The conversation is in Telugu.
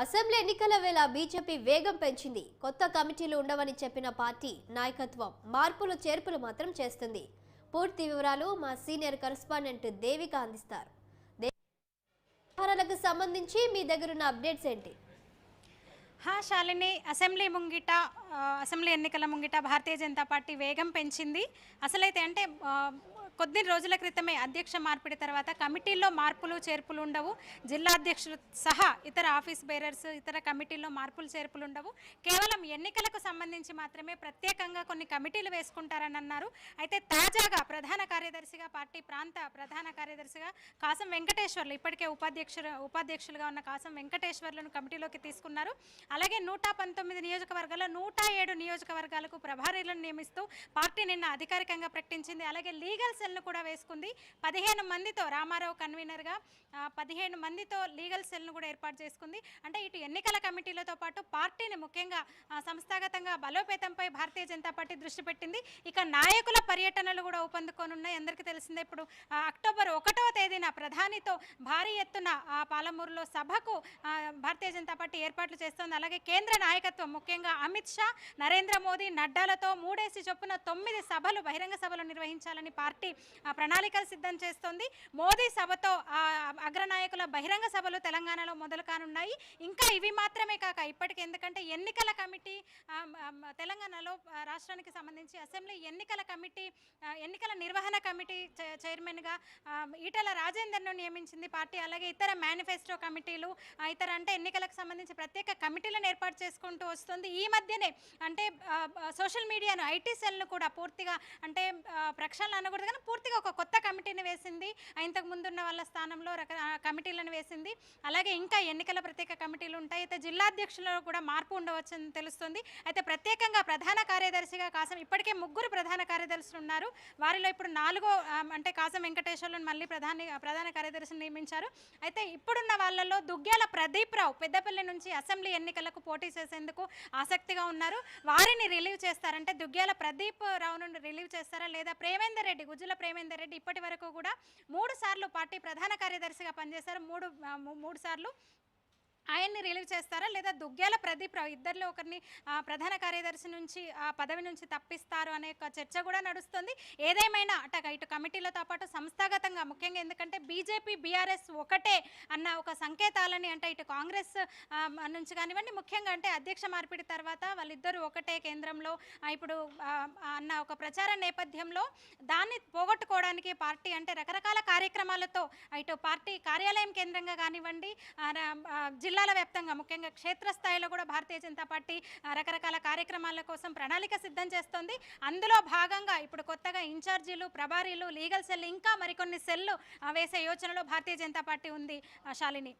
అసెంబ్లీ ఎన్నికల వేళ బీజేపీ వేగం పెంచింది. కొత్త కమిటీలు ఉండవని చెప్పిన పార్టీ నాయకత్వం మార్పులు చేర్పులు మాత్రం చేస్తుంది. పూర్తి వివరాలు మా సీనియర్ కరస్పాండెంట్ దేవిక అందిస్తారు. వ్యవహారాలకు సంబంధించి మీ దగ్గరున్న అప్డేట్స్ ఏంటి? హా శాలిని అసెంబ్లీ ముంగిట అసెంబ్లీ ఎన్నికల ముంగిట భారతీయ జనతా పార్టీ వేగం పెంచింది. అసలైతే అంటే కొద్ది రోజుల క్రితమే అధ్యక్ష మార్పిడి తర్వాత కమిటీల్లో మార్పులు చేర్పులు ఉండవు. జిల్లా అధ్యక్షులు సహా ఇతర ఆఫీస్ బేరర్స్ ఇతర కమిటీల్లో మార్పులు చేర్పులు ఉండవు. కేవలం ఎన్నికలకు సంబంధించి మాత్రమే ప్రత్యేకంగా కొన్ని కమిటీలు వేసుకుంటారని అన్నారు. అయితే తాజాగా ప్రధాన కార్యదర్శిగా పార్టీ ప్రాంత ప్రధాన కార్యదర్శిగా కాసం వెంకటేశ్వర్లు ఇప్పటికే ఉపాధ్యక్షులు ఉపాధ్యక్షులుగా ఉన్న కాసం వెంకటేశ్వర్లను కమిటీలోకి తీసుకున్నారు. అలాగే నూట పంతొమ్మిది నియోజకవర్గాల్లో నూట ఏడు నియోజకవర్గాలకు ప్రభారీలను నియమిస్తూ పార్టీ నిన్న అధికారికంగా ప్రకటించింది. అలాగే లీగల్ సెల్ను కూడా వేసుకుంది. పదిహేను మందితో రామారావు కన్వీనర్గా పదిహేను మందితో లీగల్ సెల్ను కూడా ఏర్పాటు చేసుకుంది. అంటే ఇటు ఎన్నికల కమిటీలతో పాటు పార్టీని ముఖ్యంగా సంస్థాగతంగా బలోపేతంపై భారతీయ జనతా పార్టీ దృష్టి పెట్టింది. ఇక నాయకుల పర్యటనలు కూడా ఊపందుకోనున్నాయి. అందరికీ తెలిసిందే ఇప్పుడు అక్టోబర్ ఒకటవ తేదీన ప్రధానితో భారీ ఎత్తున ఆ, పాలమూరులో సభకు భారతీయ జనతా పార్టీ ఏర్పాట్లు చేస్తోంది. అలాగే కేంద్ర నాయకత్వం ముఖ్యంగా అమిత్ షా నరేంద్ర మోదీ నడ్డాలతో మూడేసి చొప్పున తొమ్మిది సభలు బహిరంగ సభలు నిర్వహించాలని పార్టీ ప్రణాళికలు సిద్ధం చేస్తోంది. మోదీ సభతో అగ్రనాయకుల బహిరంగ సభలు తెలంగాణలో మొదలు కానున్నాయి. ఇంకా ఇవి మాత్రమే కాక ఇప్పటికి ఎందుకంటే ఎన్నికల కమిటీ తెలంగాణలో రాష్ట్రానికి సంబంధించి అసెంబ్లీ ఎన్నికల కమిటీ ఎన్నికల నిర్వహణ కమిటీ చైర్మన్గా ఈటల రాజేందర్ను నియమించింది పార్టీ. అలాగే ఇతర మేనిఫెస్టో కమిటీలు ఇతర అంటే ఎన్నికలకు సంబంధించి ప్రత్యేక కమిటీలను ఏర్పాటు చేసుకుంటూ వస్తుంది. ఈ మధ్యనే అంటే సోషల్ మీడియాను ఐటీ సెల్ను కూడా పూర్తిగా అంటే ప్రక్షాళన అనకూడదు కానీ పూర్తిగా ఒక కొత్త కమిటీని వేసింది. ఇంతకు ముందున్న వాళ్ళ స్థానంలో రక కమిటీలను వేసింది. అలాగే ఇంకా ఎన్నికల ప్రత్యేక కమిటీలు ఉంటాయి. అయితే జిల్లా అధ్యక్షులలో కూడా మార్పు ఉండవచ్చని తెలుస్తుంది. అయితే ప్రత్యేకంగా ప్రధాన కార్యదర్శిగా కాసం ఇప్పటికే ముగ్గురు ప్రధాన కార్యదర్శులు ఉన్నారు. వారిలో ఇప్పుడు నాలుగో అంటే కాసం వెంకటేశ్వర్లను మళ్ళీ ప్రధాని ప్రధాన కార్యదర్శిని నియమించారు. అయితే ఇప్పుడున్న వాళ్ళలో దుగ్గ్యాల ప్రదీప్ రావు పెద్దపల్లి నుంచి అసెంబ్లీ ఎన్నికలకు పోటీ చేసేందుకు ఆసక్తిగా ఉన్నారు. వారిని రిలీవ్ చేస్తారంటే దుగ్గ్యాల ప్రదీప్ రావు నుండి రిలీవ్ చేస్తారా లేదా ప్రేమేందర్ రెడ్డి గుజ్జుల ప్రేమేందర్ రెడ్డి ఇప్పటి వరకు కూడా మూడు సార్లు పార్టీ ప్రధాన కార్యదర్శిగా పనిచేశారు. మూడు మూడు సార్లు ఆయన్ని రిలీవ్ చేస్తారా? లేదా దుగ్గ్యాల ప్రదీప్ రావు ఇద్దరిలో ఒకరిని ప్రధాన కార్యదర్శి నుంచి ఆ పదవి నుంచి తప్పిస్తారు అనే ఒక చర్చ కూడా నడుస్తుంది. ఏదేమైనా అటగా ఇటు కమిటీలతో పాటు సంస్థాగతంగా ముఖ్యంగా ఎందుకంటే బీజేపీ బీఆర్ఎస్ ఒకటే అన్న ఒక సంకేతాలని అంటే ఇటు కాంగ్రెస్ నుంచి కానివ్వండి ముఖ్యంగా అంటే అధ్యక్ష మార్పిడి తర్వాత వాళ్ళిద్దరూ ఒకటే కేంద్రంలో ఇప్పుడు అన్న ఒక ప్రచార నేపథ్యంలో దాన్ని పోగొట్టుకోవడానికి పార్టీ అంటే రకరకాల కార్యక్రమాలతో ఇటు పార్టీ కార్యాలయం కేంద్రంగా కానివ్వండి జిల్లా జిల్లాల వ్యాప్తంగా ముఖ్యంగా క్షేత్రస్థాయిలో కూడా భారతీయ జనతా పార్టీ రకరకాల కార్యక్రమాల కోసం ప్రణాళిక సిద్ధం చేస్తోంది. అందులో భాగంగా ఇప్పుడు కొత్తగా ఇన్ఛార్జీలు ప్రభారీలు లీగల్ సెల్ ఇంకా మరికొన్ని సెల్లు వేసే యోచనలో భారతీయ జనతా పార్టీ ఉంది శాలిని.